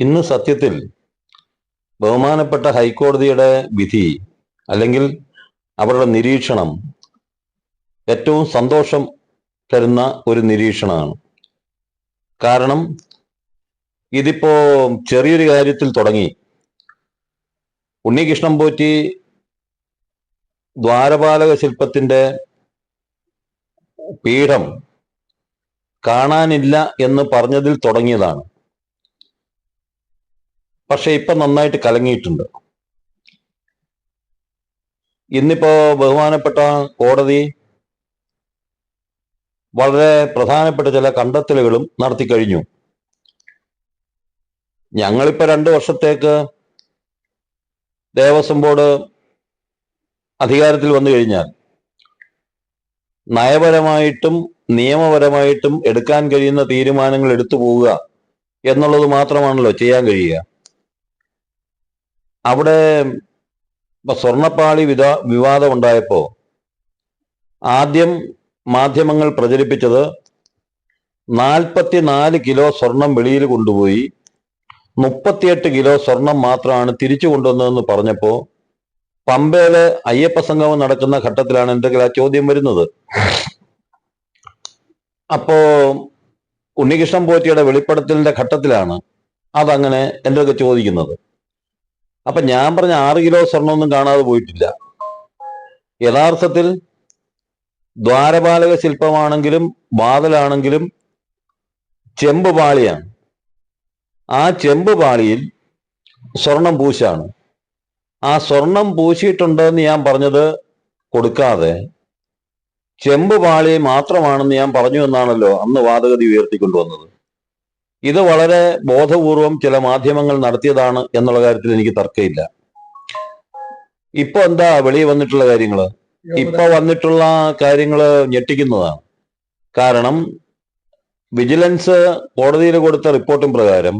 ഇന്ന് സത്യത്തിൽ ബഹുമാനപ്പെട്ട ഹൈക്കോടതിയുടെ വിധി അല്ലെങ്കിൽ അവരുടെ നിരീക്ഷണം ഏറ്റവും സന്തോഷം തരുന്ന ഒരു നിരീക്ഷണമാണ്. കാരണം ഇതിപ്പോ ചെറിയൊരു കാര്യത്തിൽ തുടങ്ങി. ഉണ്ണികൃഷ്ണൻ പോറ്റി ദ്വാരപാലക ശില്പത്തിന്റെ പീഠം കാണാനില്ല എന്ന് പറഞ്ഞതിൽ തുടങ്ങിയതാണ്. പക്ഷെ ഇപ്പൊ നന്നായിട്ട് കലങ്ങിയിട്ടുണ്ട്. ഇന്നിപ്പോ ബഹുമാനപ്പെട്ട കോടതി വളരെ പ്രധാനപ്പെട്ട ചില കണ്ടെത്തലുകളും നടത്തി കഴിഞ്ഞു. ഞങ്ങളിപ്പോ രണ്ടു വർഷത്തേക്ക് ദേവസ്വം ബോർഡ് അധികാരത്തിൽ വന്നു കഴിഞ്ഞാൽ നയപരമായിട്ടും നിയമപരമായിട്ടും എടുക്കാൻ കഴിയുന്ന തീരുമാനങ്ങൾ എടുത്തു പോവുക എന്നുള്ളത് മാത്രമാണല്ലോ ചെയ്യാൻ കഴിയുക. അവിടെ സ്വർണപ്പാളി വിധ വിവാദം ഉണ്ടായപ്പോ ആദ്യം മാധ്യമങ്ങൾ പ്രചരിപ്പിച്ചത് നാൽപ്പത്തിനാല് കിലോ സ്വർണം വെളിയിൽ കൊണ്ടുപോയി മുപ്പത്തിയെട്ട് കിലോ സ്വർണം മാത്രമാണ് തിരിച്ചു കൊണ്ടുവന്നതെന്ന് പറഞ്ഞപ്പോ പമ്പയിൽ അയ്യപ്പ സംഗമം നടക്കുന്ന ഘട്ടത്തിലാണ് എന്തെങ്കിലും ആ ചോദ്യം വരുന്നത്. അപ്പോ ഉണ്ണികൃഷ്ണൻ പോറ്റിയുടെ വെളിപ്പെടുത്തലിന്റെ ഘട്ടത്തിലാണ് അതങ്ങനെ എന്റെ ഒക്കെ ചോദിക്കുന്നത്. അപ്പൊ ഞാൻ പറഞ്ഞ ആറ് കിലോ സ്വർണമൊന്നും കാണാതെ പോയിട്ടില്ല. യഥാർത്ഥത്തിൽ ദ്വാരപാലക ശില്പമാണെങ്കിലും വാതിലാണെങ്കിലും ചെമ്പ് പാളിയാണ്. ആ ചെമ്പ് പാളിയിൽ സ്വർണം പൂശാണ്. ആ സ്വർണം പൂശിയിട്ടുണ്ടെന്ന് ഞാൻ പറഞ്ഞത് കൊടുക്കാതെ ചെമ്പ് പാളി മാത്രമാണെന്ന് ഞാൻ പറഞ്ഞു എന്നാണല്ലോ അന്ന് വാദഗതി ഉയർത്തിക്കൊണ്ടുവന്നത്. ഇത് വളരെ ബോധപൂർവം ചില മാധ്യമങ്ങൾ നടത്തിയതാണ് എന്നുള്ള കാര്യത്തിൽ എനിക്ക് തർക്കമില്ല. ഇപ്പൊ എന്താ വെളിയിൽ വന്നിട്ടുള്ള കാര്യങ്ങൾ? ഇപ്പൊ വന്നിട്ടുള്ള കാര്യങ്ങൾ ഞെട്ടിക്കുന്നതാണ്. കാരണം വിജിലൻസ് കോടതിയിൽ കൊടുത്ത റിപ്പോർട്ടും പ്രകാരം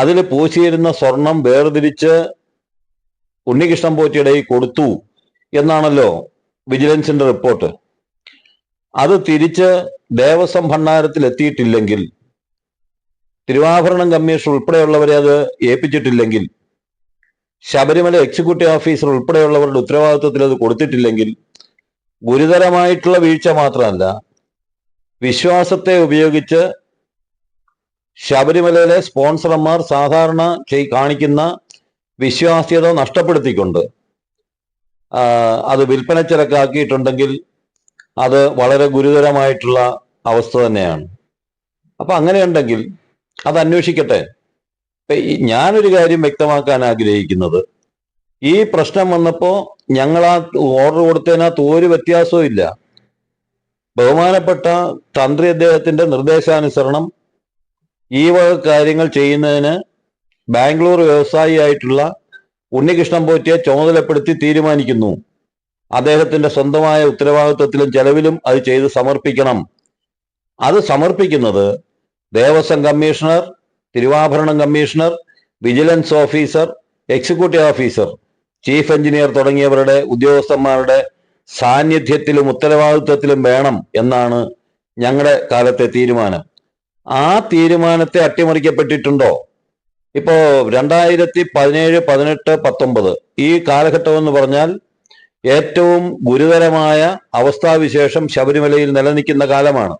അതിൽ പൂശിയിരുന്ന സ്വർണം വേർതിരിച്ച് ഉണ്ണികൃഷ്ണൻ പോറ്റിയുടെ കൊടുത്തു എന്നാണല്ലോ വിജിലൻസിന്റെ റിപ്പോർട്ട്. അത് തിരിച്ച് ദേവസ്വം ഭണ്ഡാരത്തിൽ എത്തിയിട്ടില്ലെങ്കിൽ തിരുവാഭരണം കമ്മീഷൻ ഉൾപ്പെടെയുള്ളവരെ അത് ഏൽപ്പിച്ചിട്ടില്ലെങ്കിൽ ശബരിമല എക്സിക്യൂട്ടീവ് ഓഫീസർ ഉൾപ്പെടെയുള്ളവരുടെ ഉത്തരവാദിത്വത്തിൽ അത് കൊടുത്തിട്ടില്ലെങ്കിൽ ഗുരുതരമായിട്ടുള്ള വീഴ്ച മാത്രമല്ല വിശ്വാസത്തെ ഉപയോഗിച്ച് ശബരിമലയിലെ സ്പോൺസർമാർ സാധാരണ ചെയ് കാണിക്കുന്ന വിശ്വാസ്യത നഷ്ടപ്പെടുത്തിക്കൊണ്ട് അത് വിൽപ്പന ചരക്കാക്കിയിട്ടുണ്ടെങ്കിൽ അത് വളരെ ഗുരുതരമായിട്ടുള്ള അവസ്ഥ തന്നെയാണ്. അപ്പൊ അങ്ങനെയുണ്ടെങ്കിൽ അത് അന്വേഷിക്കട്ടെ. ഞാനൊരു കാര്യം വ്യക്തമാക്കാൻ ആഗ്രഹിക്കുന്നത്. ഈ പ്രശ്നം വന്നപ്പോ ഞങ്ങൾ ആ ഓർഡർ കൊടുത്തതിനകത്ത് ഒരു വ്യത്യാസവും ഇല്ല. ബഹുമാനപ്പെട്ട തന്ത്രി അദ്ദേഹത്തിന്റെ നിർദ്ദേശാനുസരണം ഈ വക കാര്യങ്ങൾ ചെയ്യുന്നതിന് ബാംഗ്ലൂർ വ്യവസായി ആയിട്ടുള്ള ഉണ്ണികൃഷ്ണൻ പോറ്റിയെ ചുമതലപ്പെടുത്തി തീരുമാനിക്കുന്നു. അദ്ദേഹത്തിന്റെ സ്വന്തമായ ഉത്തരവാദിത്വത്തിലും ചെലവിലും അത് ചെയ്ത് സമർപ്പിക്കണം. അത് സമർപ്പിക്കുന്നത് Devaswom commissioner Thiruvabharanam commissioner vigilance officer executive officer chief engineer തുടങ്ങിയവരുടെ ഉദ്യോഗസ്ഥന്മാരുടെ സാന്നിധ്യത്തിലും ഉത്തരവാദിത്വത്തിലും വേണം എന്നാണ് ഞങ്ങളുടെ കാലത്തെ തീരുമാനം. ആ തീരുമാനത്തെ അട്ടിമറിക്കപ്പെട്ടിട്ടുണ്ടോ? ഇപ്പോ രണ്ടായിരത്തി പതിനേഴ് പതിനെട്ട് പത്തൊമ്പത് ഈ കാലഘട്ടം എന്ന് പറഞ്ഞാൽ ഏറ്റവും ഗുരുതരമായ അവസ്ഥാവിശേഷം ശബരിമലയിൽ നിലനിൽക്കുന്ന കാലമാണ്.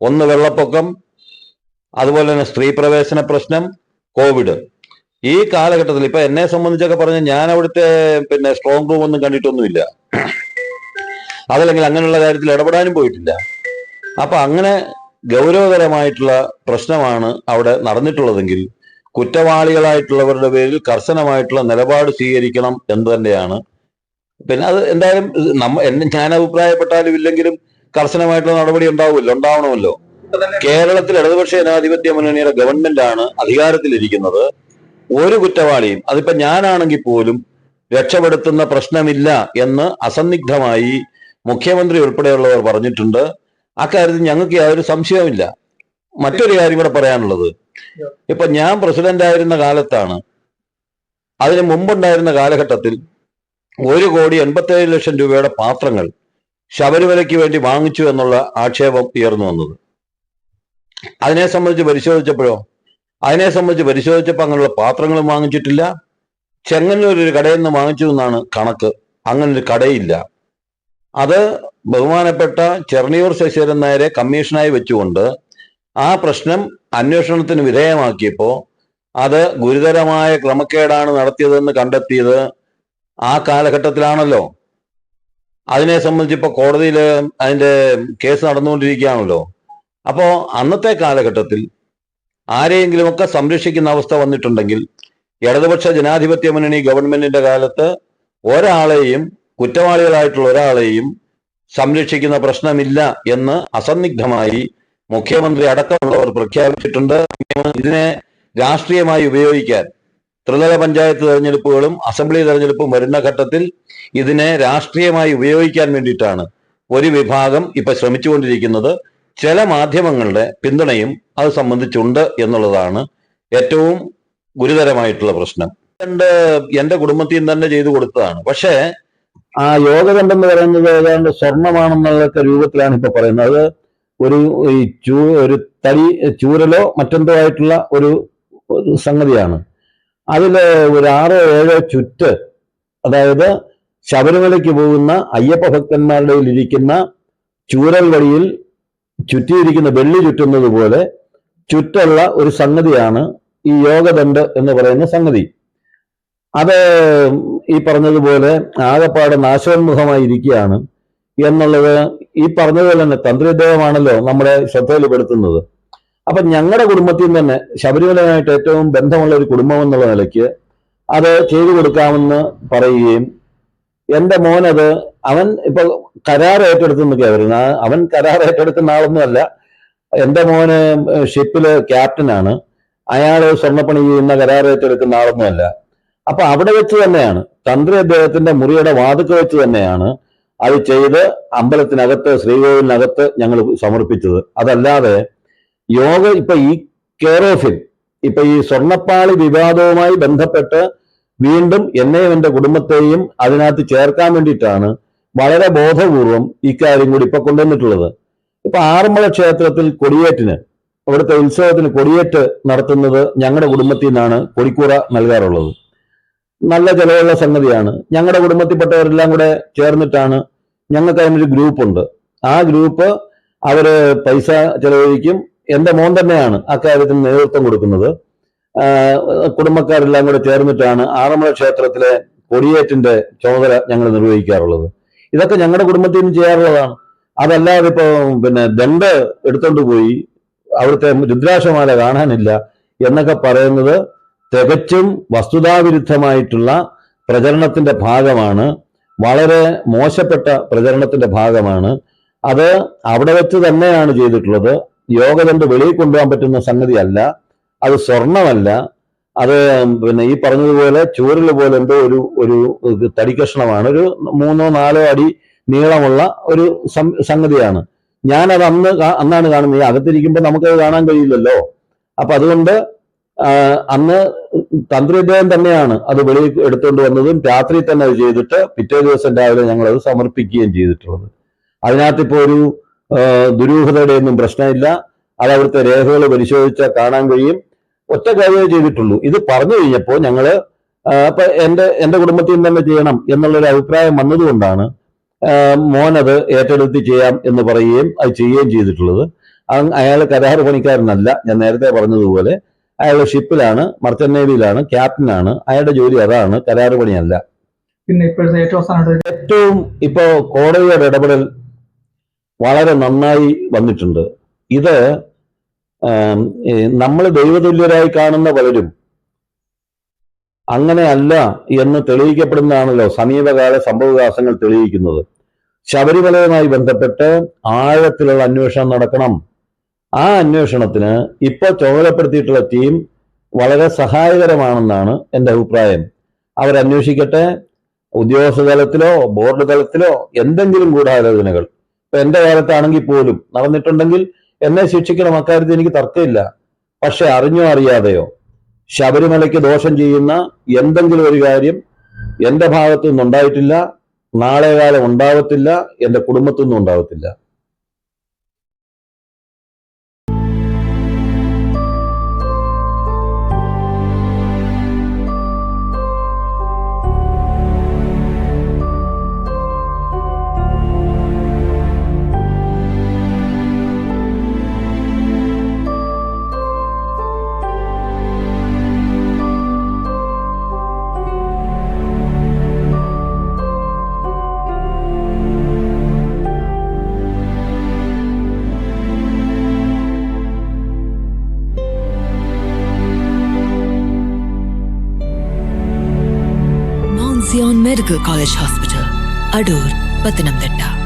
ഒന്ന് വെള്ളപ്പൊക്കം അതുപോലെ തന്നെ സ്ത്രീ പ്രവേശന പ്രശ്നം കോവിഡ് ഈ കാലഘട്ടത്തിൽ ഇപ്പൊ എന്നെ സംബന്ധിച്ചൊക്കെ പറഞ്ഞ ഞാൻ അവിടുത്തെ പിന്നെ സ്ട്രോങ് റൂം ഒന്നും കണ്ടിട്ടൊന്നുമില്ല. അതല്ലെങ്കിൽ അങ്ങനെയുള്ള കാര്യത്തിൽ ഇടപെടാനും പോയിട്ടില്ല. അപ്പൊ അങ്ങനെ ഗൗരവകരമായിട്ടുള്ള പ്രശ്നമാണ് അവിടെ നടന്നിട്ടുള്ളതെങ്കിൽ കുറ്റവാളികളായിട്ടുള്ളവരുടെ പേരിൽ കർശനമായിട്ടുള്ള നിലപാട് സ്വീകരിക്കണം എന്ന് തന്നെയാണ്. പിന്നെ അത് എന്തായാലും നമ്മ ഞാൻ അഭിപ്രായപ്പെട്ടാലും ഇല്ലെങ്കിലും കർശനമായിട്ടുള്ള നടപടി ഉണ്ടാവുമല്ലോ ഉണ്ടാവണമല്ലോ. കേരളത്തിൽ ഇടതുപക്ഷ ജനാധിപത്യ മുന്നണിയുടെ ഗവൺമെന്റ് ആണ് അധികാരത്തിലിരിക്കുന്നത്. ഒരു കുറ്റവാളിയും അതിപ്പോ ഞാനാണെങ്കിൽ പോലും രക്ഷപ്പെടുത്തുന്ന പ്രശ്നമില്ല എന്ന് അസന്നിഗ്ധമായി മുഖ്യമന്ത്രി ഉൾപ്പെടെയുള്ളവർ പറഞ്ഞിട്ടുണ്ട്. അക്കാര്യത്തിൽ ഞങ്ങൾക്ക് യാതൊരു സംശയവുമില്ല. മറ്റൊരു കാര്യം കൂടെ പറയാനുള്ളത്. ഇപ്പൊ ഞാൻ പ്രസിഡന്റ് ആയിരുന്ന കാലത്താണ് അതിന് മുമ്പുണ്ടായിരുന്ന കാലഘട്ടത്തിൽ ഒരു കോടി എൺപത്തേഴ് ലക്ഷം രൂപയുടെ പാത്രങ്ങൾ ശബരിമലയ്ക്ക് വേണ്ടി വാങ്ങിച്ചു എന്നുള്ള ആക്ഷേപം ഉയർന്നു വന്നത്. അതിനെ സംബന്ധിച്ച് പരിശോധിച്ചപ്പോഴോ? അതിനെ സംബന്ധിച്ച് പരിശോധിച്ചപ്പോൾ അങ്ങനെയുള്ള പാത്രങ്ങൾ വാങ്ങിച്ചിട്ടില്ല. ചെങ്ങന്നൂർ ഒരു കടയിൽ നിന്ന് വാങ്ങിച്ചു എന്നാണ് കണക്ക്. അങ്ങനെ ഒരു കടയില്ല. അത് ബഹുമാനപ്പെട്ട ചെറണിയൂർ ശശിധരൻ നായരെ കമ്മീഷനായി വെച്ചുകൊണ്ട് ആ പ്രശ്നം അന്വേഷണത്തിന് വിധേയമാക്കിയപ്പോൾ അത് ഗുരുതരമായ ക്രമക്കേടാണ് നടത്തിയതെന്ന് കണ്ടെത്തിയത് ആ കാലഘട്ടത്തിലാണല്ലോ. അതിനെ സംബന്ധിച്ച് ഇപ്പോൾ കോടതിയിൽ അതിന്റെ കേസ് നടന്നുകൊണ്ടിരിക്കുകയാണല്ലോ. അപ്പോ അന്നത്തെ കാലഘട്ടത്തിൽ ആരെയെങ്കിലുമൊക്കെ സംരക്ഷിക്കുന്ന അവസ്ഥ വന്നിട്ടുണ്ടെങ്കിൽ ഇടതുപക്ഷ ജനാധിപത്യ മുന്നണി ഗവൺമെന്റിന്റെ കാലത്ത് ഒരാളെയും കുറ്റവാളികളായിട്ടുള്ള ഒരാളെയും സംരക്ഷിക്കുന്ന പ്രശ്നമില്ല എന്ന് അസന്നിഗ്ധമായി മുഖ്യമന്ത്രി അടക്കമുള്ളവർ പ്രഖ്യാപിച്ചിട്ടുണ്ട്. ഇതിനെ രാഷ്ട്രീയമായി ഉപയോഗിക്കാൻ ത്രിതല പഞ്ചായത്ത് തെരഞ്ഞെടുപ്പുകളും അസംബ്ലി തെരഞ്ഞെടുപ്പും വരുന്ന ഘട്ടത്തിൽ ഇതിനെ രാഷ്ട്രീയമായി ഉപയോഗിക്കാൻ വേണ്ടിയിട്ടാണ് ഒരു വിഭാഗം ഇപ്പൊ ശ്രമിച്ചുകൊണ്ടിരിക്കുന്നത്. ചില മാധ്യമങ്ങളുടെ പിന്തുണയും അത് സംബന്ധിച്ചുണ്ട് എന്നുള്ളതാണ് ഏറ്റവും ഗുരുതരമായിട്ടുള്ള പ്രശ്നം. എന്റെ എന്റെ കുടുംബത്തിൽ തന്നെ ചെയ്തു കൊടുത്തതാണ്. പക്ഷേ ആ യോഗദണ്ഡം എന്ന് പറയുന്നത് ഏതാണ്ട് സ്വർണമാണെന്നുള്ളൊക്കെ രൂപത്തിലാണ് ഇപ്പൊ പറയുന്നത്. അത് ഒരു ചൂ ഒരു തടി ചൂരലോ മറ്റെന്തോ ആയിട്ടുള്ള ഒരു സംഗതിയാണ്. അതിൽ ഒരു ആറോ ഏഴോ ചുറ്റ് അതായത് ശബരിമലയ്ക്ക് പോകുന്ന അയ്യപ്പ ഭക്തന്മാരുടെ ഇരിക്കുന്ന ചൂരൽ വഴിയിൽ ചുറ്റിയിരിക്കുന്ന വെള്ളി ചുറ്റുന്നത് പോലെ ചുറ്റുള്ള ഒരു സംഗതിയാണ് ഈ യോഗദണ്ഡ് എന്ന് പറയുന്ന സംഗതി. അത് ഈ പറഞ്ഞതുപോലെ ആകപ്പാട് നാശോന്മുഖമായി ഇരിക്കുകയാണ് എന്നുള്ളത് ഈ പറഞ്ഞതുപോലെ തന്നെ തന്ത്രിദേവമാണല്ലോ നമ്മുടെ ശ്രദ്ധയിൽപ്പെടുത്തുന്നത്. അപ്പൊ ഞങ്ങളുടെ കുടുംബത്തിൽ തന്നെ ശബരിമലയുമായിട്ട് ഏറ്റവും ബന്ധമുള്ള ഒരു കുടുംബം എന്നുള്ള നിലയ്ക്ക് അത് ചെയ്തു കൊടുക്കാമെന്ന് പറയുകയും എന്റെ മോനത് അവൻ ഇപ്പൊ കരാർ ഏറ്റെടുത്ത് നിൽക്കുക വരുന്നത് അവൻ കരാർ ഏറ്റെടുക്കുന്ന ആളൊന്നുമല്ല. എന്റെ മോന് ഷിപ്പിൽ ക്യാപ്റ്റനാണ്. അയാൾ സ്വർണപ്പണി ചെയ്യുന്ന കരാർ ഏറ്റെടുക്കുന്ന ആളൊന്നുമല്ല. അപ്പൊ അവിടെ വെച്ച് തന്നെയാണ്. തന്ത്രി അദ്ദേഹത്തിന്റെ മുറിയുടെ വാതുക്ക വെച്ച് തന്നെയാണ് അത് ചെയ്ത് അമ്പലത്തിനകത്ത് ശ്രീകോവിലിനകത്ത് ഞങ്ങൾ സമർപ്പിച്ചത്. അതല്ലാതെ യോഗ ഇപ്പൊ ഈ കെയർ ഓഫിൽ ഇപ്പൊ ഈ സ്വർണപ്പാളി വിവാദവുമായി ബന്ധപ്പെട്ട് വീണ്ടും എന്നെയും എന്റെ കുടുംബത്തെയും അതിനകത്ത് ചേർക്കാൻ വേണ്ടിയിട്ടാണ് വളരെ ബോധപൂർവം ഇക്കാര്യം കൂടി ഇപ്പൊ കൊണ്ടുവന്നിട്ടുള്ളത്. ഇപ്പൊ ആറന്മുള ക്ഷേത്രത്തിൽ കൊടിയേറ്റിന് അവിടുത്തെ ഉത്സവത്തിന് കൊടിയേറ്റ് നടത്തുന്നത് ഞങ്ങളുടെ കുടുംബത്തിൽ നിന്നാണ് കൊടിക്കൂറ നൽകാറുള്ളത്. നല്ല ചിലവുള്ള സംഗതിയാണ്. ഞങ്ങളുടെ കുടുംബത്തിൽപ്പെട്ടവരെല്ലാം കൂടെ ചേർന്നിട്ടാണ് ഞങ്ങൾക്ക് അതിനൊരു ഗ്രൂപ്പുണ്ട്. ആ ഗ്രൂപ്പ് അവർ പൈസ ചെലവഴിക്കും. എന്റെ മോൻ തന്നെയാണ് അക്കാര്യത്തിന് നേതൃത്വം കൊടുക്കുന്നത്. കുടുംബക്കാരെല്ലാം കൂടെ ചേർന്നിട്ടാണ് ആറന്മുള ക്ഷേത്രത്തിലെ കൊടിയേറ്റിന്റെ ചുമതല ഞങ്ങൾ നിർവഹിക്കാറുള്ളത്. ഇതൊക്കെ ഞങ്ങളുടെ കുടുംബത്തിൽ നിന്ന് ചെയ്യാറുള്ളതാണ്. അതല്ലാതെ ഇപ്പൊ പിന്നെ ദണ്ട് എടുത്തോണ്ട് പോയി അവിടുത്തെ രുദ്രാക്ഷമാല കാണാനില്ല എന്നൊക്കെ പറയുന്നത് തികച്ചും വസ്തുതാവിരുദ്ധമായിട്ടുള്ള പ്രചരണത്തിന്റെ ഭാഗമാണ്. വളരെ മോശപ്പെട്ട പ്രചരണത്തിന്റെ ഭാഗമാണ്. അത് അവിടെ വെച്ച് തന്നെയാണ് ചെയ്തിട്ടുള്ളത്. യോഗ യോഗദണ്ഡ് വെളിയിൽ കൊണ്ടുപോകാൻ പറ്റുന്ന സംഗതിയല്ല. അത് സ്വർണമല്ല അത് പിന്നെ ഈ പറഞ്ഞതുപോലെ ചൂരൽ പോലെ എന്തോ ഒരു ഒരു തടിക്കഷ്ണമാണ്. ഒരു മൂന്നോ നാലോ അടി നീളമുള്ള ഒരു സംഗതിയാണ്. ഞാനത് അന്ന് അന്നാണ് കാണുന്നത്. അകത്തിരിക്കുമ്പോൾ നമുക്കത് കാണാൻ കഴിയില്ലല്ലോ. അപ്പൊ അതുകൊണ്ട് അന്ന് തന്ത്രിദ്ദേഹം തന്നെയാണ് അത് വെളിയിൽ എടുത്തുകൊണ്ട് വന്നതും രാത്രി തന്നെ അത് ചെയ്തിട്ട് പിറ്റേ ദിവസം രാവിലെ ഞങ്ങൾ അത് സമർപ്പിക്കുകയും ചെയ്തിട്ടുള്ളത്. അതിനകത്ത് ഇപ്പോൾ ഒരു ദുരൂഹതയുടെ ഒന്നും പ്രശ്നമില്ല. അത് അവിടുത്തെ രേഖകൾ പരിശോധിച്ചാൽ കാണാൻ കഴിയും. ഒറ്റ കാര്യമേ ചെയ്തിട്ടുള്ളൂ. ഇത് പറഞ്ഞു കഴിഞ്ഞപ്പോൾ ഞങ്ങൾ അപ്പൊ ഇപ്പൊ എന്റെ എന്റെ കുടുംബത്തിൽ നിന്ന് തന്നെ ചെയ്യണം എന്നുള്ളൊരു അഭിപ്രായം വന്നതുകൊണ്ടാണ് മോനത് ഏറ്റെടുത്ത് ചെയ്യാം എന്ന് പറയുകയും അത് ചെയ്യുകയും ചെയ്തിട്ടുള്ളത്. അയാൾ കരാർ പണിക്കാരനല്ല. ഞാൻ നേരത്തെ പറഞ്ഞതുപോലെ അയാൾ ഷിപ്പിലാണ് മർച്ചന്റ് നേവിയിലാണ് ക്യാപ്റ്റനാണ്. അയാളുടെ ജോലി അതാണ് കരാർ പണിയല്ല. പിന്നെ ഇപ്പോഴത്തെ ഏറ്റവും ഏറ്റവും ഇപ്പോ കോടതിയുടെ ഇടപെടൽ വളരെ നന്നായി വന്നിട്ടുണ്ട്. ഇത് നമ്മൾ ദൈവതുല്യരായി കാണുന്ന പലരും അങ്ങനെയല്ല എന്ന് തെളിയിക്കപ്പെടുന്നതാണല്ലോ സമീപകാല സംഭവവികാസങ്ങൾ തെളിയിക്കുന്നത്. ശബരിമലയുമായി ബന്ധപ്പെട്ട് ആഴത്തിലുള്ള അന്വേഷണം നടക്കണം. ആ അന്വേഷണത്തിന് ഇപ്പോൾ ചുമതലപ്പെടുത്തിയിട്ടുള്ള ടീം വളരെ സഹായകരമാണെന്നാണ് എന്റെ അഭിപ്രായം. അവരന്വേഷിക്കട്ടെ ഉദ്യോഗസ്ഥ തലത്തിലോ ബോർഡ് തലത്തിലോ എന്തെങ്കിലും ഗൂഢാലോചനകൾ. ഇപ്പൊ എന്റെ കാലത്താണെങ്കിൽ പോലും നടന്നിട്ടുണ്ടെങ്കിൽ എന്നെ ശിക്ഷിക്കണം അക്കാര്യത്തിൽ എനിക്ക് തർക്കമില്ല. പക്ഷെ അറിഞ്ഞോ അറിയാതെയോ ശബരിമലയ്ക്ക് ദോഷം ചെയ്യുന്ന എന്തെങ്കിലും ഒരു കാര്യം എന്റെ ഭാഗത്തു നിന്നുണ്ടായിട്ടില്ല നാളെ കാലം ഉണ്ടാവത്തില്ല എന്റെ കുടുംബത്തിൽ നിന്നും ഉണ്ടാവത്തില്ല. Medical College Hospital, Adur, Patanamthitta.